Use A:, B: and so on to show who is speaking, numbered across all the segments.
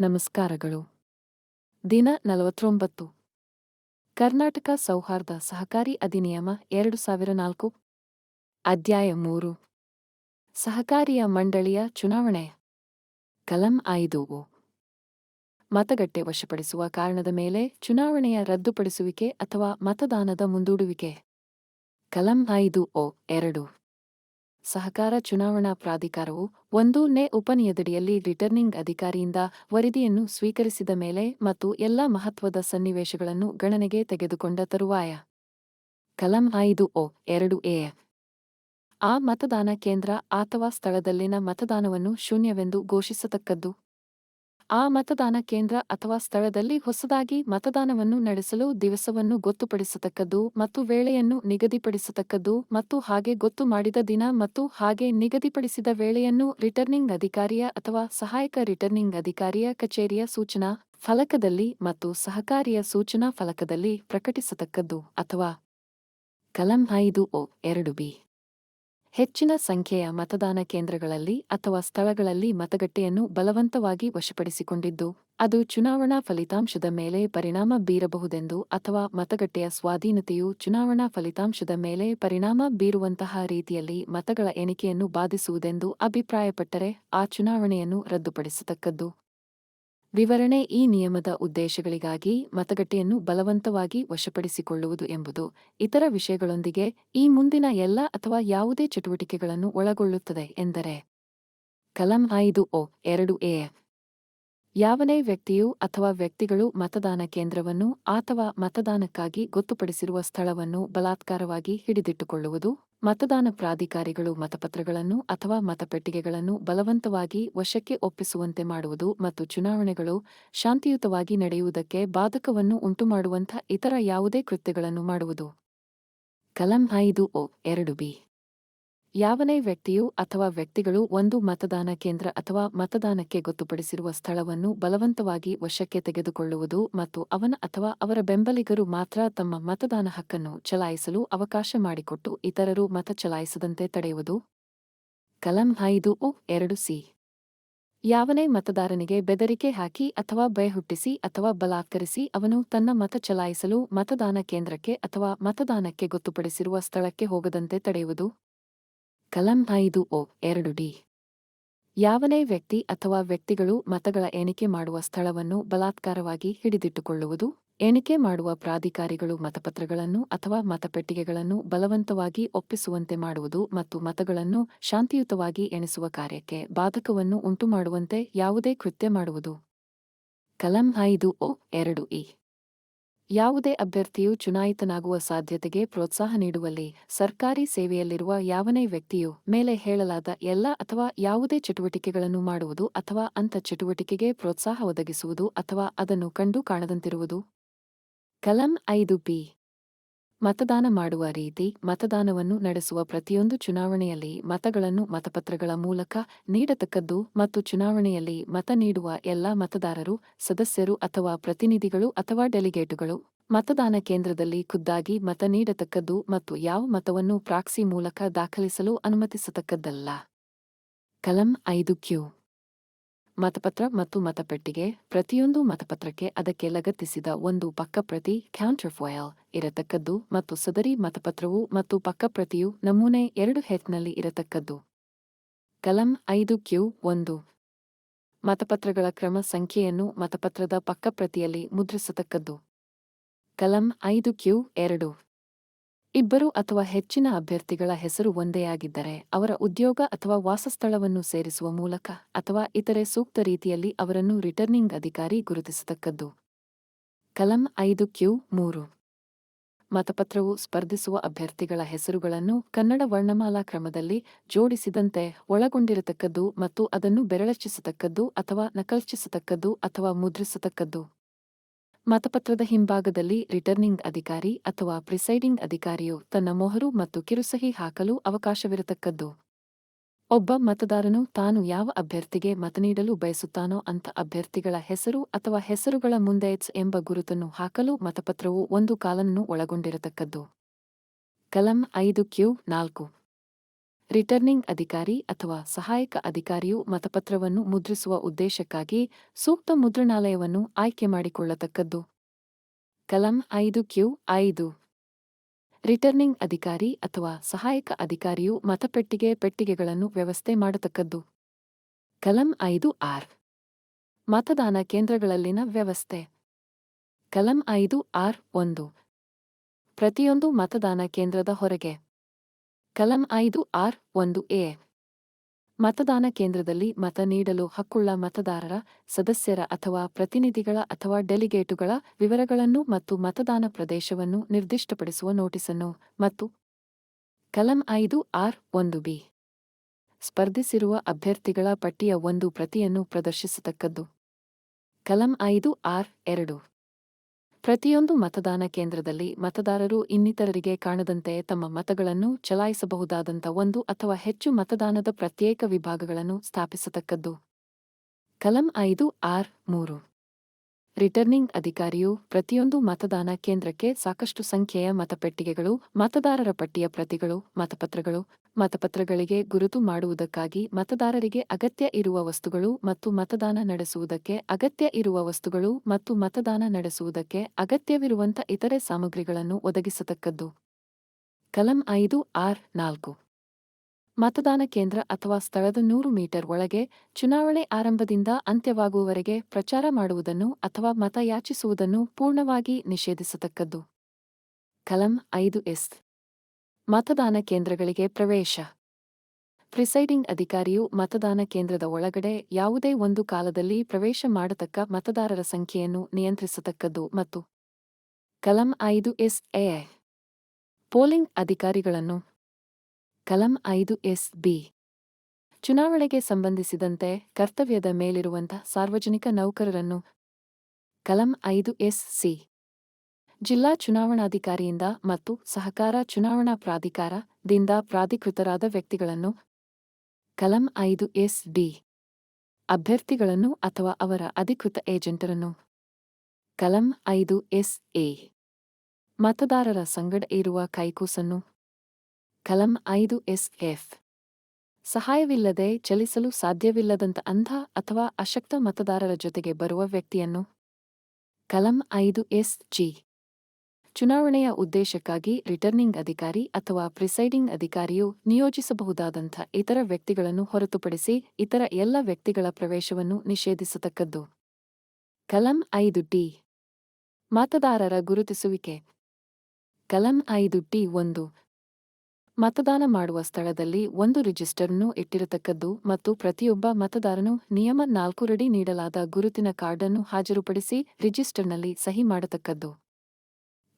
A: ನಮಸ್ಕಾರಗಳು. ದಿನ ನಲವತ್ತೊಂಬತ್ತು. ಕರ್ನಾಟಕ ಸೌಹಾರ್ದ ಸಹಕಾರಿ ಅಧಿನಿಯಮ ಎರಡು ಸಾವಿರ ನಾಲ್ಕು. ಅಧ್ಯಾಯ ಮೂರು. ಸಹಕಾರಿಯ ಮಂಡಳಿಯ ಚುನಾವಣೆ. ಕಲಂ ಐದು. ಮತಗಟ್ಟೆ ವಶಪಡಿಸುವ ಕಾರಣದ ಮೇಲೆ ಚುನಾವಣೆಯ ರದ್ದುಪಡಿಸುವಿಕೆ ಅಥವಾ ಮತದಾನದ ಮುಂದೂಡುವಿಕೆ. ಕಲಂ ಐದು ಓ ಎರಡು. ಸಹಕಾರ ಚುನಾವಣಾ ಪ್ರಾಧಿಕಾರವು ಒಂದು ನೇ ಉಪನಿಯದಡಿಯಲ್ಲಿ ರಿಟರ್ನಿಂಗ್ ಅಧಿಕಾರಿಯಿಂದ ವರದಿಯನ್ನು ಸ್ವೀಕರಿಸಿದ ಮೇಲೆ ಮತ್ತು ಎಲ್ಲ ಮಹತ್ವದ ಸನ್ನಿವೇಶಗಳನ್ನು ಗಣನೆಗೆ ತೆಗೆದುಕೊಂಡ ತರುವಾಯ. ಕಲಂ ಐದು ಒ ಎರಡು ಎ ಆ ಮತದಾನ ಕೇಂದ್ರ ಅಥವಾ ಸ್ಥಳದಲ್ಲಿನ ಮತದಾನವನ್ನು ಶೂನ್ಯವೆಂದು ಘೋಷಿಸತಕ್ಕದ್ದು. ಆ ಮತದಾನ ಕೇಂದ್ರ ಅಥವಾ ಸ್ಥಳದಲ್ಲಿ ಹೊಸದಾಗಿ ಮತದಾನವನ್ನು ನಡೆಸಲು ದಿವಸವನ್ನು ಗೊತ್ತುಪಡಿಸತಕ್ಕದ್ದು ಮತ್ತು ವೇಳೆಯನ್ನು ನಿಗದಿಪಡಿಸತಕ್ಕದ್ದು ಮತ್ತು ಹಾಗೆ ಗೊತ್ತು ಮಾಡಿದ ದಿನ ಮತ್ತು ಹಾಗೆ ನಿಗದಿಪಡಿಸಿದ ವೇಳೆಯನ್ನು ರಿಟರ್ನಿಂಗ್ ಅಧಿಕಾರಿಯ ಅಥವಾ ಸಹಾಯಕ ರಿಟರ್ನಿಂಗ್ ಅಧಿಕಾರಿಯ ಕಚೇರಿಯ ಸೂಚನಾ ಫಲಕದಲ್ಲಿ ಮತ್ತು ಸಹಕಾರಿಯ ಸೂಚನಾ ಫಲಕದಲ್ಲಿ ಪ್ರಕಟಿಸತಕ್ಕದ್ದು ಅಥವಾ ಕಲಂ ಐದು ಒ ಎರಡು ಬಿ. ಹೆಚ್ಚಿನ ಸಂಖ್ಯೆಯ ಮತದಾನ ಕೇಂದ್ರಗಳಲ್ಲಿ ಅಥವಾ ಸ್ಥಳಗಳಲ್ಲಿ ಮತಗಟ್ಟೆಯನ್ನು ಬಲವಂತವಾಗಿ ವಶಪಡಿಸಿಕೊಂಡಿದ್ದು, ಅದು ಚುನಾವಣಾ ಫಲಿತಾಂಶದ ಮೇಲೆ ಪರಿಣಾಮ ಬೀರಬಹುದೆಂದು ಅಥವಾ ಮತಗಟ್ಟೆಯ ಸ್ವಾಧೀನತೆಯು ಚುನಾವಣಾ ಫಲಿತಾಂಶದ ಮೇಲೆ ಪರಿಣಾಮ ಬೀರುವಂತಹ ರೀತಿಯಲ್ಲಿ ಮತಗಳ ಎಣಿಕೆಯನ್ನು ಬಾಧಿಸುವುದೆಂದು ಅಭಿಪ್ರಾಯಪಟ್ಟರೆ ಆ ಚುನಾವಣೆಯನ್ನು ರದ್ದುಪಡಿಸತಕ್ಕದ್ದು. ವಿವರಣೆ ಈ ನಿಯಮದ ಉದ್ದೇಶಗಳಿಗಾಗಿ ಮತಗಟ್ಟೆಯನ್ನು ಬಲವಂತವಾಗಿ ವಶಪಡಿಸಿಕೊಳ್ಳುವುದು ಎಂಬುದು ಇತರ ವಿಷಯಗಳೊಂದಿಗೆ ಈ ಮುಂದಿನ ಎಲ್ಲ ಅಥವಾ ಯಾವುದೇ ಚಟುವಟಿಕೆಗಳನ್ನು ಒಳಗೊಳ್ಳುತ್ತದೆ ಎಂದರೆ, ಕಲಂ ಐದು ಒ ಎರಡು ಎ ಯಾವನೇ ವ್ಯಕ್ತಿಯು ಅಥವಾ ವ್ಯಕ್ತಿಗಳು ಮತದಾನ ಕೇಂದ್ರವನ್ನು ಅಥವಾ ಮತದಾನಕ್ಕಾಗಿ ಗೊತ್ತುಪಡಿಸಿರುವ ಸ್ಥಳವನ್ನು ಬಲಾತ್ಕಾರವಾಗಿ ಹಿಡಿದಿಟ್ಟುಕೊಳ್ಳುವುದು, ಮತದಾನ ಪ್ರಾಧಿಕಾರಿಗಳು ಮತಪತ್ರಗಳನ್ನು ಅಥವಾ ಮತಪೆಟ್ಟಿಗೆಗಳನ್ನು ಬಲವಂತವಾಗಿ ವಶಕ್ಕೆ ಒಪ್ಪಿಸುವಂತೆ ಮಾಡುವುದು ಮತ್ತು ಚುನಾವಣೆಗಳು ಶಾಂತಿಯುತವಾಗಿ ನಡೆಯುವುದಕ್ಕೆ ಬಾಧಕವನ್ನು ಉಂಟುಮಾಡುವಂಥ ಇತರ ಯಾವುದೇ ಕೃತ್ಯಗಳನ್ನು ಮಾಡುವುದು. ಕಲಂ ಐದು ಒ ಎರಡು ಬಿ. ಯಾವನೇ ವ್ಯಕ್ತಿಯು ಅಥವಾ ವ್ಯಕ್ತಿಗಳು ಒಂದು ಮತದಾನ ಕೇಂದ್ರ ಅಥವಾ ಮತದಾನಕ್ಕೆ ಗೊತ್ತುಪಡಿಸಿರುವ ಸ್ಥಳವನ್ನು ಬಲವಂತವಾಗಿ ವಶಕ್ಕೆ ತೆಗೆದುಕೊಳ್ಳುವುದು ಮತ್ತು ಅವನ ಅಥವಾ ಅವರ ಬೆಂಬಲಿಗರು ಮಾತ್ರ ತಮ್ಮ ಮತದಾನ ಹಕ್ಕನ್ನು ಚಲಾಯಿಸಲು ಅವಕಾಶ ಮಾಡಿಕೊಟ್ಟು ಇತರರು ಮತ ಚಲಾಯಿಸದಂತೆ ತಡೆಯುವುದು? ಕಲಂ ಐದು ಒ ಎರಡು ಸಿ. ಯಾವನೇ ಮತದಾರನಿಗೆ ಬೆದರಿಕೆ ಹಾಕಿ ಅಥವಾ ಭಯ ಹುಟ್ಟಿಸಿ ಅಥವಾ ಬಲಾತ್ಕರಿಸಿ ಅವನು ತನ್ನ ಮತ ಚಲಾಯಿಸಲು ಮತದಾನ ಕೇಂದ್ರಕ್ಕೆ ಅಥವಾ ಮತದಾನಕ್ಕೆ ಗೊತ್ತುಪಡಿಸಿರುವ ಸ್ಥಳಕ್ಕೆ ಹೋಗದಂತೆ ತಡೆಯುವುದು? ಕಲಂ ಐದು ಓ ಎರಡು ಡಿ. ಯಾವನೇ ವ್ಯಕ್ತಿ ಅಥವಾ ವ್ಯಕ್ತಿಗಳು ಮತಗಳ ಎಣಿಕೆ ಮಾಡುವ ಸ್ಥಳವನ್ನು ಬಲಾತ್ಕಾರವಾಗಿ ಹಿಡಿದಿಟ್ಟುಕೊಳ್ಳುವುದು, ಎಣಿಕೆ ಮಾಡುವ ಪ್ರಾಧಿಕಾರಿಗಳು ಮತಪತ್ರಗಳನ್ನು ಅಥವಾ ಮತಪೆಟ್ಟಿಗೆಗಳನ್ನು ಬಲವಂತವಾಗಿ ಒಪ್ಪಿಸುವಂತೆ ಮಾಡುವುದು ಮತ್ತು ಮತಗಳನ್ನು ಶಾಂತಿಯುತವಾಗಿ ಎಣಿಸುವ ಕಾರ್ಯಕ್ಕೆ ಬಾಧಕವನ್ನು ಉಂಟುಮಾಡುವಂತೆ ಯಾವುದೇ ಕೃತ್ಯ ಮಾಡುವುದು. ಕಲಂ ಐದು ಓ ಎರಡು ಇ. ಯಾವುದೇ ಅಭ್ಯರ್ಥಿಯು ಚುನಾಯಿತನಾಗುವ ಸಾಧ್ಯತೆಗೆ ಪ್ರೋತ್ಸಾಹ ನೀಡುವಲ್ಲಿ ಸರ್ಕಾರಿ ಸೇವೆಯಲ್ಲಿರುವ ಯಾವನೇ ವ್ಯಕ್ತಿಯು ಮೇಲೆ ಹೇಳಲಾದ ಎಲ್ಲ ಅಥವಾ ಯಾವುದೇ ಚಟುವಟಿಕೆಗಳನ್ನು ಮಾಡುವುದು ಅಥವಾ ಅಂಥ ಚಟುವಟಿಕೆಗೆ ಪ್ರೋತ್ಸಾಹ ಒದಗಿಸುವುದು ಅಥವಾ ಅದನ್ನು ಕಂಡು ಕಾಣದಂತಿರುವುದು. ಕಲಂ ಐದು ಬಿ. ಮತದಾನ ಮಾಡುವ ರೀತಿ ಮತದಾನವನ್ನು ನಡೆಸುವ ಪ್ರತಿಯೊಂದು ಚುನಾವಣೆಯಲ್ಲಿ ಮತಗಳನ್ನು ಮತಪತ್ರಗಳ ಮೂಲಕ ನೀಡತಕ್ಕದ್ದು ಮತ್ತು ಚುನಾವಣೆಯಲ್ಲಿ ಮತ ನೀಡುವ ಎಲ್ಲಾ ಮತದಾರರು, ಸದಸ್ಯರು ಅಥವಾ ಪ್ರತಿನಿಧಿಗಳು ಅಥವಾ ಡೆಲಿಗೇಟುಗಳು. ಮತದಾನ ಕೇಂದ್ರದಲ್ಲಿ ಖುದ್ದಾಗಿ ಮತ ನೀಡತಕ್ಕದ್ದು ಮತ್ತು ಯಾವ ಮತವನ್ನು ಪ್ರಾಕ್ಸಿ ಮೂಲಕ ದಾಖಲಿಸಲು ಅನುಮತಿಸತಕ್ಕದ್ದಲ್ಲ. ಕಲಂ ಐದು ಕ್ಯೂ. ಮತಪತ್ರ ಮತ್ತು ಮತಪೆಟ್ಟಿಗೆ ಪ್ರತಿಯೊಂದು ಮತಪತ್ರಕ್ಕೆ ಅದಕ್ಕೆ ಲಗತ್ತಿಸಿದ ಒಂದು ಪಕ್ಕಪ್ರತಿ ಕ್ಯಾಂಟ್ರಫಾಯಲ್ ಇರತಕ್ಕದ್ದು ಮತ್ತು ಸದರಿ ಮತಪತ್ರವು ಮತ್ತು ಪಕ್ಕಪ್ರತಿಯು ನಮೂನೆ ಎರಡು ಹೆಚ್ನಲ್ಲಿ ಇರತಕ್ಕದ್ದು. ಕಲಂ ಐದು ಕ್ಯೂ ಒಂದು. ಮತಪತ್ರಗಳ ಕ್ರಮ ಸಂಖ್ಯೆಯನ್ನು ಮತಪತ್ರದ ಪಕ್ಕಪ್ರತಿಯಲ್ಲಿ ಮುದ್ರಿಸತಕ್ಕದ್ದು. ಕಲಂ ಐದು ಕ್ಯೂ ಎರಡು. ಇಬ್ಬರು ಅಥವಾ ಹೆಚ್ಚಿನ ಅಭ್ಯರ್ಥಿಗಳ ಹೆಸರು ಒಂದೇ ಆಗಿದ್ದರೆ ಅವರ ಉದ್ಯೋಗ ಅಥವಾ ವಾಸಸ್ಥಳವನ್ನು ಸೇರಿಸುವ ಮೂಲಕ ಅಥವಾ ಇತರೆ ಸೂಕ್ತ ರೀತಿಯಲ್ಲಿ ಅವರನ್ನು ರಿಟರ್ನಿಂಗ್ ಅಧಿಕಾರಿ ಗುರುತಿಸತಕ್ಕದ್ದು. ಕಲಂ ಐದು ಕ್ಯೂ ಮೂರು. ಮತಪತ್ರವು ಸ್ಪರ್ಧಿಸುವ ಅಭ್ಯರ್ಥಿಗಳ ಹೆಸರುಗಳನ್ನು ಕನ್ನಡ ವರ್ಣಮಾಲಾ ಕ್ರಮದಲ್ಲಿ ಜೋಡಿಸಿದಂತೆ ಒಳಗೊಂಡಿರತಕ್ಕದ್ದು ಮತ್ತು ಅದನ್ನು ಬೆರಳಚ್ಚಿಸತಕ್ಕದ್ದು ಅಥವಾ ನಕಲ್ಚಿಸತಕ್ಕದ್ದು ಅಥವಾ ಮುದ್ರಿಸತಕ್ಕದ್ದು. ಮತಪತ್ರದ ಹಿಂಭಾಗದಲ್ಲಿ ರಿಟರ್ನಿಂಗ್ ಅಧಿಕಾರಿ ಅಥವಾ ಪ್ರಿಸೈಡಿಂಗ್ ಅಧಿಕಾರಿಯು ತನ್ನ ಮೊಹರು ಮತ್ತು ಕಿರುಸಹಿ ಹಾಕಲು ಅವಕಾಶವಿರತಕ್ಕದ್ದು. ಒಬ್ಬ ಮತದಾರನು ತಾನು ಯಾವ ಅಭ್ಯರ್ಥಿಗೆ ಮತ ನೀಡಲು ಬಯಸುತ್ತಾನೋ ಅಂಥ ಅಭ್ಯರ್ಥಿಗಳ ಹೆಸರು ಅಥವಾ ಹೆಸರುಗಳ ಮುಂದೆ ಎಚ್ ಎಂಬ ಗುರುತನ್ನು ಹಾಕಲು ಮತಪತ್ರವು ಒಂದು ಕಾಲನ್ನು ಒಳಗೊಂಡಿರತಕ್ಕದ್ದು. ಕಲಂ ಐದು ಕ್ಯೂ ನಾಲ್ಕು. ರಿಟರ್ನಿಂಗ್ ಅಧಿಕಾರಿ ಅಥವಾ ಸಹಾಯಕ ಅಧಿಕಾರಿಯು ಮತಪತ್ರವನ್ನು ಮುದ್ರಿಸುವ ಉದ್ದೇಶಕ್ಕಾಗಿ ಸೂಕ್ತ ಮುದ್ರಣಾಲಯವನ್ನು ಆಯ್ಕೆ ಮಾಡಿಕೊಳ್ಳತಕ್ಕದ್ದು. ಕಲಂ ಐದು ಕ್ಯೂ ಐದು. ರಿಟರ್ನಿಂಗ್ ಅಧಿಕಾರಿ ಅಥವಾ ಸಹಾಯಕ ಅಧಿಕಾರಿಯು ಮತಪೆಟ್ಟಿಗೆ ಪೆಟ್ಟಿಗೆಗಳನ್ನು ವ್ಯವಸ್ಥೆ ಮಾಡತಕ್ಕದ್ದು. ಕಲಂ ಐದು ಆರ್. ಮತದಾನ ಕೇಂದ್ರಗಳಲ್ಲಿನ ವ್ಯವಸ್ಥೆ. ಕಲಂ ಐದು ಆರ್ ಒಂದು. ಪ್ರತಿಯೊಂದು ಮತದಾನ ಕೇಂದ್ರದ ಹೊರಗೆ. ಕಲಂ ಐದು ಆರ್ ಒಂದು ಎ. ಮತದಾನ ಕೇಂದ್ರದಲ್ಲಿ ಮತ ನೀಡಲು ಹಕ್ಕುಳ್ಳ ಮತದಾರರ, ಸದಸ್ಯರ ಅಥವಾ ಪ್ರತಿನಿಧಿಗಳ ಅಥವಾ ಡೆಲಿಗೇಟುಗಳ ವಿವರಗಳನ್ನು ಮತ್ತು ಮತದಾನ ಪ್ರದೇಶವನ್ನು ನಿರ್ದಿಷ್ಟಪಡಿಸುವ ನೋಟಿಸನ್ನು ಮತ್ತು ಕಲಂ ಐದು ಆರ್ ಒಂದು ಬಿ. ಸ್ಪರ್ಧಿಸಿರುವ ಅಭ್ಯರ್ಥಿಗಳ ಪಟ್ಟಿಯ ಒಂದು ಪ್ರತಿಯನ್ನು ಪ್ರದರ್ಶಿಸತಕ್ಕದ್ದು. ಕಲಂ ಐದು ಆರ್ ಎರಡು. ಪ್ರತಿಯೊಂದು ಮತದಾನ ಕೇಂದ್ರದಲ್ಲಿ ಮತದಾರರು ಇನ್ನಿತರರಿಗೆ ಕಾಣದಂತೆ ತಮ್ಮ ಮತಗಳನ್ನು ಚಲಾಯಿಸಬಹುದಾದಂಥ ಒಂದು ಅಥವಾ ಹೆಚ್ಚು ಮತದಾನದ ಪ್ರತ್ಯೇಕ ವಿಭಾಗಗಳನ್ನು ಸ್ಥಾಪಿಸತಕ್ಕದ್ದು. ಕಲಂ ಐದು, ಆರ್, ಮೂರು. ರಿಟರ್ನಿಂಗ್ ಅಧಿಕಾರಿಯು ಪ್ರತಿಯೊಂದು ಮತದಾನ ಕೇಂದ್ರಕ್ಕೆ ಸಾಕಷ್ಟು ಸಂಖ್ಯೆಯ ಮತಪೆಟ್ಟಿಗೆಗಳು, ಮತದಾರರ ಪಟ್ಟಿಯ ಪ್ರತಿಗಳು, ಮತಪತ್ರಗಳು, ಮತಪತ್ರಗಳಿಗೆ ಗುರುತು ಮಾಡುವುದಕ್ಕಾಗಿ ಮತದಾರರಿಗೆ ಅಗತ್ಯ ಇರುವ ವಸ್ತುಗಳು ಮತ್ತು ಮತದಾನ ನಡೆಸುವುದಕ್ಕೆ ಅಗತ್ಯ ಇರುವ ವಸ್ತುಗಳು ಮತ್ತು ಮತದಾನ ನಡೆಸುವುದಕ್ಕೆ ಅಗತ್ಯವಿರುವಂಥ ಇತರೆ ಸಾಮಗ್ರಿಗಳನ್ನು ಒದಗಿಸತಕ್ಕದ್ದು. ಕಲಂ ಐದು ಆರ್ ನಾಲ್ಕು. ಮತದಾನ ಕೇಂದ್ರ ಅಥವಾ ಸ್ಥಳದ ನೂರು ಮೀಟರ್ ಒಳಗೆ ಚುನಾವಣೆ ಆರಂಭದಿಂದ ಅಂತ್ಯವಾಗುವವರೆಗೆ ಪ್ರಚಾರ ಮಾಡುವುದನ್ನು ಅಥವಾ ಮತ ಯಾಚಿಸುವುದನ್ನು ಪೂರ್ಣವಾಗಿ ನಿಷೇಧಿಸತಕ್ಕದ್ದು. ಕಲಂ ಐದು ಎಸ್. ಮತದಾನ ಕೇಂದ್ರಗಳಿಗೆ ಪ್ರವೇಶ. ಪ್ರಿಸೈಡಿಂಗ್ ಅಧಿಕಾರಿಯು ಮತದಾನ ಕೇಂದ್ರದ ಒಳಗಡೆ ಯಾವುದೇ ಒಂದು ಕಾಲದಲ್ಲಿ ಪ್ರವೇಶ ಮಾಡತಕ್ಕ ಮತದಾರರ ಸಂಖ್ಯೆಯನ್ನು ನಿಯಂತ್ರಿಸತಕ್ಕದ್ದು ಮತ್ತು ಕಲಂ ಐದು ಎಸ್ ಎ ಪೋಲಿಂಗ್ ಅಧಿಕಾರಿಗಳನ್ನು ಕಲಂ ಐದು ಎಸ್ ಬಿ. ಚುನಾವಣೆಗೆ ಸಂಬಂಧಿಸಿದಂತೆ ಕರ್ತವ್ಯದ ಮೇಲಿರುವಂಥ ಸಾರ್ವಜನಿಕ ನೌಕರರನ್ನು ಕಲಂ ಐದು ಎಸ್ ಸಿ. ಜಿಲ್ಲಾ ಚುನಾವಣಾಧಿಕಾರಿಯಿಂದ ಮತ್ತು ಸಹಕಾರ ಚುನಾವಣಾ ಪ್ರಾಧಿಕಾರದಿಂದ ಪ್ರಾಧಿಕೃತರಾದ ವ್ಯಕ್ತಿಗಳನ್ನು ಕಲಂ ಐದು ಎಸ್ ಡಿ. ಅಭ್ಯರ್ಥಿಗಳನ್ನು ಅಥವಾ ಅವರ ಅಧಿಕೃತ ಏಜೆಂಟರನ್ನು ಕಲಂ ಐದು ಎಸ್ ಎ. ಮತದಾರರ ಸಂಗಡ ಇರುವ ಕೈಕೂಸನ್ನು ಕಲಂ ಐದು ಎಸ್ ಎಫ್. ಸಹಾಯವಿಲ್ಲದೆ ಚಲಿಸಲು ಸಾಧ್ಯವಿಲ್ಲದಂತ ಅಂಧ ಅಥವಾ ಅಶಕ್ತ ಮತದಾರರ ಜೊತೆಗೆ ಬರುವ ವ್ಯಕ್ತಿಯನ್ನು ಕಲಂ ಐದು ಎಸ್ ಜಿ. ಚುನಾವಣೆಯ ಉದ್ದೇಶಕ್ಕಾಗಿ ರಿಟರ್ನಿಂಗ್ ಅಧಿಕಾರಿ ಅಥವಾ ಪ್ರಿಸೈಡಿಂಗ್ ಅಧಿಕಾರಿಯು ನಿಯೋಜಿಸಬಹುದಾದಂಥ ಇತರ ವ್ಯಕ್ತಿಗಳನ್ನು ಹೊರತುಪಡಿಸಿ ಇತರ ಎಲ್ಲ ವ್ಯಕ್ತಿಗಳ ಪ್ರವೇಶವನ್ನು ನಿಷೇಧಿಸತಕ್ಕದ್ದು. ಕಲಂ ಐದು ಡಿ. ಮತದಾರರ ಗುರುತಿಸುವಿಕೆ. ಕಲಂ ಐದು ಡಿ ಒಂದು. ಮತದಾನ ಮಾಡುವ ಸ್ಥಳದಲ್ಲಿ ಒಂದು ರಿಜಿಸ್ಟರ್ನ್ನು ಇಟ್ಟಿರತಕ್ಕದ್ದು ಮತ್ತು ಪ್ರತಿಯೊಬ್ಬ ಮತದಾರನು ನಿಯಮ ನಾಲ್ಕುರಡಿ ನೀಡಲಾದ ಗುರುತಿನ ಕಾರ್ಡನ್ನು ಹಾಜರುಪಡಿಸಿ ರಿಜಿಸ್ಟರ್ನಲ್ಲಿ ಸಹಿ ಮಾಡತಕ್ಕದ್ದು.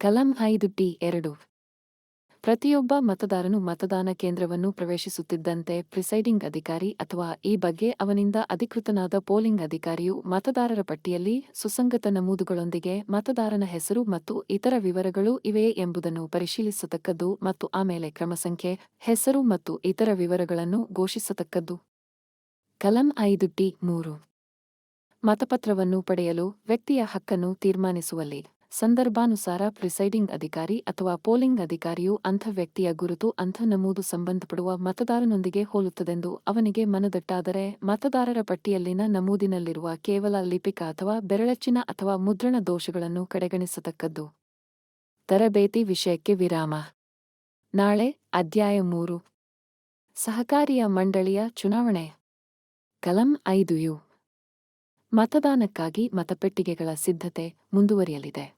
A: ಕಲಂ ಐದು ಟಿ ಎರಡು. ಪ್ರತಿಯೊಬ್ಬ ಮತದಾರನು ಮತದಾನ ಕೇಂದ್ರವನ್ನು ಪ್ರವೇಶಿಸುತ್ತಿದ್ದಂತೆ ಪ್ರಿಸೈಡಿಂಗ್ ಅಧಿಕಾರಿ ಅಥವಾ ಈ ಬಗ್ಗೆ ಅವನಿಂದ ಅಧಿಕೃತನಾದ ಪೋಲಿಂಗ್ ಅಧಿಕಾರಿಯು ಮತದಾರರ ಪಟ್ಟಿಯಲ್ಲಿ ಸುಸಂಗತ ನಮೂದುಗಳೊಂದಿಗೆ ಮತದಾರನ ಹೆಸರು ಮತ್ತು ಇತರ ವಿವರಗಳು ಇವೆಯೇ ಎಂಬುದನ್ನು ಪರಿಶೀಲಿಸತಕ್ಕದ್ದು ಮತ್ತು ಆಮೇಲೆ ಕ್ರಮಸಂಖ್ಯೆ ಹೆಸರು ಮತ್ತು ಇತರ ವಿವರಗಳನ್ನು ಘೋಷಿಸತಕ್ಕದ್ದು. ಕಲಂ ಐದು ಟಿ ಮತಪತ್ರವನ್ನು ಪಡೆಯಲು ವ್ಯಕ್ತಿಯ ಹಕ್ಕನ್ನು ತೀರ್ಮಾನಿಸುವಲ್ಲಿ. ಸಂದರ್ಭಾನುಸಾರ ಪ್ರಿಸೈಡಿಂಗ್ ಅಧಿಕಾರಿ ಅಥವಾ ಪೋಲಿಂಗ್ ಅಧಿಕಾರಿಯು ಅಂಥ ವ್ಯಕ್ತಿಯ ಗುರುತು, ಅಂಥ ನಮೂದು ಸಂಬಂಧಪಡುವ ಮತದಾರನೊಂದಿಗೆ ಹೋಲುತ್ತದೆಂದು ಅವನಿಗೆ ಮನದಟ್ಟಾದರೆ ಮತದಾರರ ಪಟ್ಟಿಯಲ್ಲಿನ ನಮೂದಿನಲ್ಲಿರುವ ಕೇವಲ ಲಿಪಿಕ ಅಥವಾ ಬೆರಳಚ್ಚಿನ ಅಥವಾ ಮುದ್ರಣ ದೋಷಗಳನ್ನು ಕಡೆಗಣಿಸತಕ್ಕದ್ದು. ತರಬೇತಿ ವಿಷಯಕ್ಕೆ ವಿರಾಮ. ನಾಳೆ ಅಧ್ಯಾಯ ಮೂರು. ಸಹಕಾರಿಯ ಮಂಡಳಿಯ ಚುನಾವಣೆ. ಕಲಂ ಐದು ಯು. ಮತದಾನಕ್ಕಾಗಿ ಮತಪೆಟ್ಟಿಗೆಗಳ ಸಿದ್ಧತೆ ಮುಂದುವರಿಯಲಿದೆ.